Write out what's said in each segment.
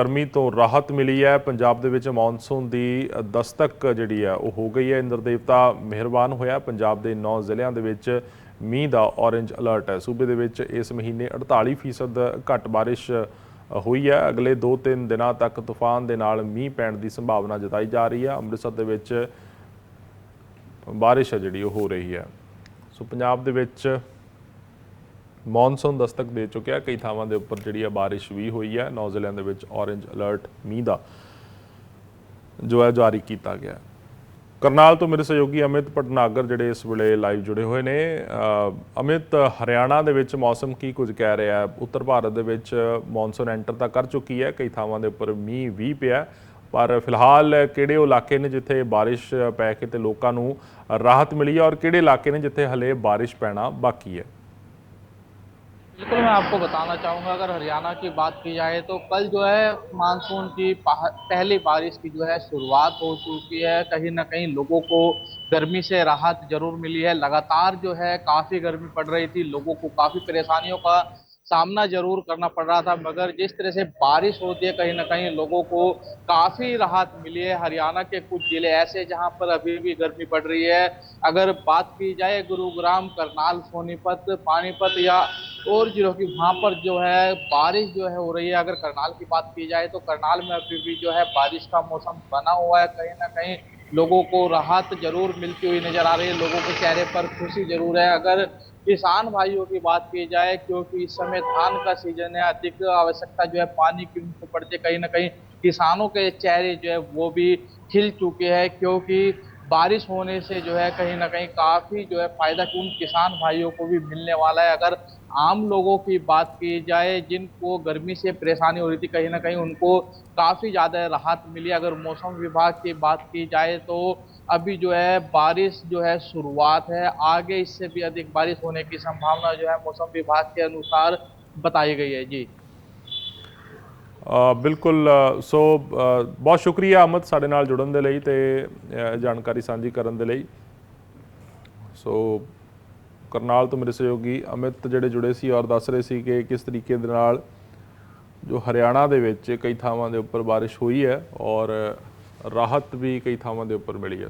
ਗਰਮੀ ਤੋਂ ਰਾਹਤ ਮਿਲੀ ਹੈ। ਪੰਜਾਬ ਦੇ ਵਿੱਚ ਮੌਨਸੂਨ ਦੀ ਦਸਤਕ ਜਿਹੜੀ ਹੈ, ਉਹ ਹੋ ਗਈ ਹੈ। ਇੰਦਰ ਦੇਵਤਾ ਮਿਹਰਬਾਨ ਹੋਇਆ। ਪੰਜਾਬ ਦੇ 9 ਜ਼ਿਲ੍ਹਿਆਂ ਦੇ ਵਿੱਚ ਮੀਂਹ ਦਾ ਔਰੇਂਜ ਅਲਰਟ ਹੈ। ਸੂਬੇ ਦੇ ਵਿੱਚ ਇਸ ਮਹੀਨੇ 48% ਘੱਟ ਬਾਰਿਸ਼ ਹੋਈ ਹੈ। ਅਗਲੇ 2-3 ਦਿਨਾਂ ਤੱਕ ਤੂਫਾਨ ਦੇ ਨਾਲ ਮੀਂਹ ਪੈਣ ਦੀ ਸੰਭਾਵਨਾ ਜਤਾਈ ਜਾ ਰਹੀ ਹੈ। ਅੰਮ੍ਰਿਤਸਰ ਦੇ ਵਿੱਚ ਬਾਰਿਸ਼ ਹੈ ਜਿਹੜੀ, ਉਹ ਹੋ ਰਹੀ ਹੈ। ਸੋ ਪੰਜਾਬ ਦੇ ਵਿੱਚ ਮੌਨਸੂਨ ਦਸਤਕ ਦੇ ਚੁੱਕਿਆ। ਕਈ ਥਾਵਾਂ ਦੇ ਉੱਪਰ ਜਿਹੜੀ ਹੈ ਬਾਰਿਸ਼ ਵੀ ਹੋਈ ਹੈ ਨੌ ਜ਼ਿਲ੍ਹਿਆਂ ਦੇ ਵਿੱਚ ਔਰੇਂਜ ਅਲਰਟ ਮੀਂਹ ਦਾ ਜੋ ਹੈ ਜਾਰੀ ਕੀਤਾ ਗਿਆ। ਕਰਨਾਲ ਤੋਂ ਮੇਰੇ ਸਹਿਯੋਗੀ ਅਮਿਤ ਪਟਨਾਗਰ ਜਿਹੜੇ ਇਸ ਵੇਲੇ ਲਾਈਵ ਜੁੜੇ ਹੋਏ ਨੇ। ਅਮਿਤ, ਹਰਿਆਣਾ ਦੇ ਵਿੱਚ ਮੌਸਮ ਕੀ ਕੁਝ ਕਹਿ ਰਿਹਾ ਹੈ? ਉੱਤਰ ਭਾਰਤ ਦੇ ਵਿੱਚ ਮੌਨਸੂਨ ਐਂਟਰ ਤਾਂ ਕਰ ਚੁੱਕੀ ਹੈ। ਕਈ ਥਾਵਾਂ ਦੇ ਉੱਪਰ ਮੀਂਹ ਵੀ ਪਿਆ ਪਰ ਫਿਲਹਾਲ ਕਿਹੜੇ ਉਹ ਇਲਾਕੇ ਨੇ ਜਿੱਥੇ ਬਾਰਿਸ਼ ਪੈ ਕੇ ਤੇ ਲੋਕਾਂ ਨੂੰ ਰਾਹਤ ਮਿਲੀ ਹੈ ਔਰ ਕਿਹੜੇ ਇਲਾਕੇ ਨੇ ਜਿੱਥੇ ਹਲੇ ਬਾਰਿਸ਼ ਪੈਣਾ ਬਾਕੀ ਹੈ? बिल्कुल मैं आपको बताना चाहूँगा, अगर हरियाणा की बात की जाए तो कल जो है मानसून की पहली बारिश की जो है शुरुआत हो चुकी है। कहीं ना कहीं लोगों को गर्मी से राहत ज़रूर मिली है। लगातार जो है काफ़ी गर्मी पड़ रही थी, लोगों को काफ़ी परेशानियों का सामना ज़रूर करना पड़ रहा था, मगर जिस तरह से बारिश होती है, कहीं ना कहीं लोगों को काफ़ी राहत मिली है। हरियाणा के कुछ ज़िले ऐसे जहाँ पर अभी भी गर्मी पड़ रही है। अगर बात की जाए गुरुग्राम, करनाल, सोनीपत, पानीपत या और जो कि वहाँ पर जो है बारिश जो है हो रही है। अगर करनाल की बात की जाए तो करनाल में अभी भी जो है बारिश का मौसम बना हुआ है। कहीं ना कहीं लोगों को राहत ज़रूर मिलती हुई नज़र आ रही है। लोगों के चेहरे पर खुशी ज़रूर है। अगर किसान भाइयों की बात की जाए, क्योंकि इस समय धान का सीज़न है, अधिक आवश्यकता जो है पानी की उनको पड़ती कहीं ना कहीं किसानों के चेहरे जो है वो भी खिल चुके हैं, क्योंकि बारिश होने से जो है कहीं ना कहीं काफ़ी जो है फ़ायदा उन किसान भाइयों को भी मिलने वाला है। अगर आम लोगों की बात की जाए, जिनको गर्मी से परेशानी हो रही थी, कहीं ना कहीं उनको काफ़ी ज़्यादा राहत मिली। अगर मौसम विभाग की बात की जाए तो अभी जो है बारिश जो है शुरुआत है। आगे इससे भी अधिक बारिश होने की संभावना जो है मौसम विभाग के अनुसार बताई गई है। जी। ਬਿਲਕੁਲ ਸੋ ਬਹੁਤ ਸ਼ੁਕਰੀਆ ਅਮਿਤ ਸਾਡੇ ਨਾਲ ਜੁੜਨ ਦੇ ਲਈ ਤੇ ਜਾਣਕਾਰੀ ਸਾਂਝੀ ਕਰਨ ਦੇ ਲਈ। ਸੋ, ਕਰਨਾਲ ਤੋਂ ਮੇਰੇ ਸਹਿਯੋਗੀ ਅਮਿਤ ਜਿਹੜੇ ਜੁੜੇ ਸੀ ਔਰ ਦੱਸ ਰਹੇ ਸੀ ਕਿ ਕਿਸ ਤਰੀਕੇ ਦੇ ਨਾਲ ਜੋ ਹਰਿਆਣਾ ਦੇ ਵਿੱਚ ਕਈ ਥਾਵਾਂ ਦੇ ਉੱਪਰ ਬਾਰਿਸ਼ ਹੋਈ ਹੈ ਔਰ ਰਾਹਤ ਵੀ ਕਈ ਥਾਵਾਂ ਦੇ ਉੱਪਰ ਮਿਲੀ ਹੈ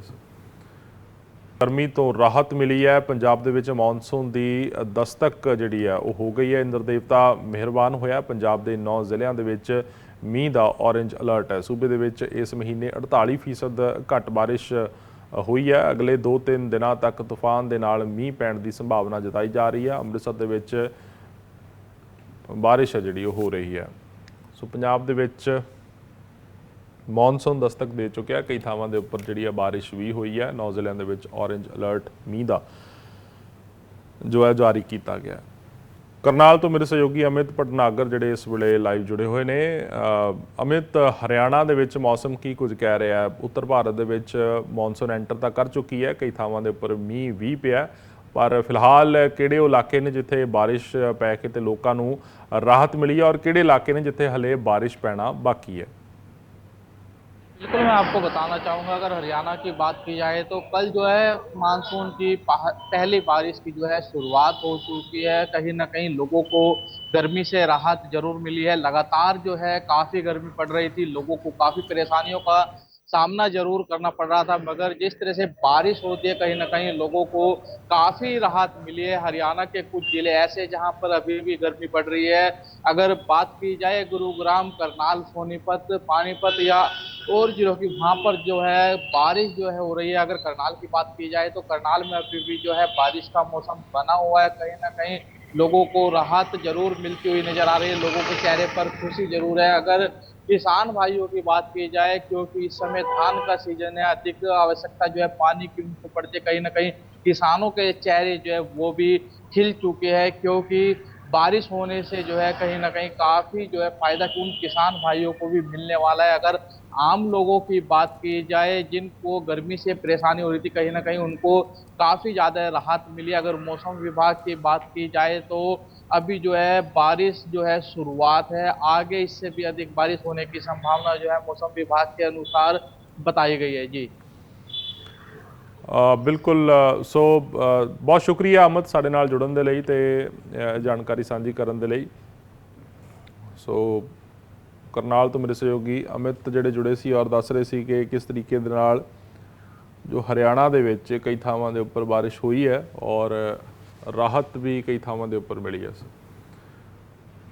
ਗਰਮੀ ਤੋਂ ਰਾਹਤ ਮਿਲੀ ਹੈ। ਪੰਜਾਬ ਦੇ ਵਿੱਚ ਮੌਨਸੂਨ ਦੀ ਦਸਤਕ ਜਿਹੜੀ ਹੈ, ਉਹ ਹੋ ਗਈ ਹੈ। ਇੰਦਰ ਦੇਵਤਾ ਮਿਹਰਬਾਨ ਹੋਇਆ। ਪੰਜਾਬ ਦੇ 9 ਜ਼ਿਲ੍ਹਿਆਂ ਦੇ ਵਿੱਚ ਮੀਂਹ ਦਾ ਔਰੇਂਜ ਅਲਰਟ ਹੈ। ਸੂਬੇ ਦੇ ਵਿੱਚ ਇਸ ਮਹੀਨੇ 48% ਘੱਟ ਬਾਰਿਸ਼ ਹੋਈ ਹੈ। ਅਗਲੇ 2-3 ਦਿਨਾਂ ਤੱਕ ਤੂਫਾਨ ਦੇ ਨਾਲ ਮੀਂਹ ਪੈਣ ਦੀ ਸੰਭਾਵਨਾ ਜਤਾਈ ਜਾ ਰਹੀ ਹੈ। ਅੰਮ੍ਰਿਤਸਰ ਦੇ ਵਿੱਚ ਬਾਰਿਸ਼ ਹੈ ਜਿਹੜੀ, ਉਹ ਹੋ ਰਹੀ ਹੈ। ਸੋ ਪੰਜਾਬ ਦੇ ਵਿੱਚ ਮੌਨਸੂਨ ਦਸਤਕ ਦੇ ਚੁੱਕਿਆ। ਕਈ ਥਾਵਾਂ ਦੇ ਉੱਪਰ ਜਿਹੜੀ ਆ ਬਾਰਿਸ਼ ਵੀ ਹੋਈ ਹੈ ਨੌ ਜ਼ਿਲ੍ਹਿਆਂ ਦੇ ਵਿੱਚ ਔਰੇਂਜ ਅਲਰਟ ਮੀਂਹ ਦਾ ਜੋ ਹੈ ਜਾਰੀ ਕੀਤਾ ਗਿਆ। ਕਰਨਾਲ ਤੋਂ ਮੇਰੇ ਸਹਿਯੋਗੀ ਅਮਿਤ ਪਟਨਾਗਰ ਜਿਹੜੇ ਇਸ ਵੇਲੇ ਲਾਈਵ ਜੁੜੇ ਹੋਏ ਨੇ। ਅਮਿਤ, ਹਰਿਆਣਾ ਦੇ ਵਿੱਚ ਮੌਸਮ ਕੀ ਕੁਝ ਕਹਿ ਰਿਹਾ ਹੈ? ਉੱਤਰ ਭਾਰਤ ਦੇ ਵਿੱਚ ਮੌਨਸੂਨ ਐਂਟਰ ਤਾਂ ਕਰ ਚੁੱਕੀ ਹੈ। ਕਈ ਥਾਵਾਂ ਦੇ ਉੱਪਰ ਮੀਂਹ ਵੀ ਪਿਆ। ਪਰ ਫਿਲਹਾਲ ਕਿਹੜੇ ਉਹ ਇਲਾਕੇ ਨੇ ਜਿੱਥੇ ਬਾਰਿਸ਼ ਪੈ ਕੇ ਤੇ ਲੋਕਾਂ ਨੂੰ ਰਾਹਤ ਮਿਲੀ ਹੈ ਔਰ ਕਿਹੜੇ ਇਲਾਕੇ ਨੇ ਜਿੱਥੇ ਹਲੇ ਬਾਰਿਸ਼ ਪੈਣਾ ਬਾਕੀ ਹੈ? बिल्कुल मैं आपको बताना चाहूँगा, अगर हरियाणा की बात की जाए तो कल जो है मानसून की पहली बारिश की जो है शुरुआत हो चुकी है। कहीं ना कहीं लोगों को गर्मी से राहत ज़रूर मिली है। लगातार जो है काफ़ी गर्मी पड़ रही थी, लोगों को काफ़ी परेशानियों का सामना ज़रूर करना पड़ रहा था, मगर जिस तरह से बारिश होती है, कहीं ना कहीं लोगों को काफ़ी राहत मिली है। हरियाणा के कुछ ज़िले ऐसे जहाँ पर अभी भी गर्मी पड़ रही है। अगर बात की जाए गुरुग्राम, करनाल, सोनीपत, पानीपत या और जो कि वहाँ पर जो है बारिश जो है हो रही है। अगर करनाल की बात की जाए तो करनाल में अभी भी जो है बारिश का मौसम बना हुआ है। कहीं ना कहीं लोगों को राहत ज़रूर मिलती हुई नज़र आ रही है। लोगों के चेहरे पर खुशी ज़रूर है। अगर किसान भाइयों की बात की जाए, क्योंकि इस समय धान का सीज़न है, अधिक आवश्यकता जो है पानी की उनको पड़ती है। कहीं ना कहीं किसानों के चेहरे जो है वो भी खिल चुके हैं, क्योंकि बारिश होने से जो है कहीं ना कहीं काफ़ी जो है फ़ायदा उन किसान भाइयों को भी मिलने वाला है। अगर आम लोगों की बात की जाए जिनको गर्मी से परेशानी हो रही थी कहीं ना कहीं उनको काफ़ी ज़्यादा राहत मिली अगर मौसम विभाग की बात की जाए तो अभी जो है बारिश जो है शुरुआत है आगे इससे भी अधिक बारिश होने की संभावना जो है मौसम विभाग के अनुसार बताई गई है जी ਅ, ਬਿਲਕੁਲ ਅ, ਸੋ ਅ, ਬਹੁਤ ਸ਼ੁਕਰੀਆ ਅਮਿਤ ਸਾਡੇ ਨਾਲ ਜੁੜਨ ਦੇ ਲਈ ਤੇ ਅ, ਜਾਣਕਾਰੀ ਸਾਂਝੀ ਕਰਨ ਦੇ ਲਈ ਸੋ ਕਰਨਾਲ ਤੋਂ ਮੇਰੇ ਸਹਿਯੋਗੀ ਅਮਿਤ ਜਿਹੜੇ ਜੁੜੇ ਸੀ ਔਰ ਦੱਸ ਰਹੇ ਸੀ ਕਿ ਕਿਸ ਤਰੀਕੇ ਦੇ ਨਾਲ ਜੋ ਹਰਿਆਣਾ ਦੇ ਵਿੱਚ ਕਈ ਥਾਵਾਂ ਦੇ ਉੱਪਰ ਬਾਰਿਸ਼ ਹੋਈ ਹੈ ਔਰ ਰਾਹਤ ਵੀ ਕਈ ਥਾਵਾਂ ਦੇ ਉੱਪਰ ਮਿਲੀ ਹੈ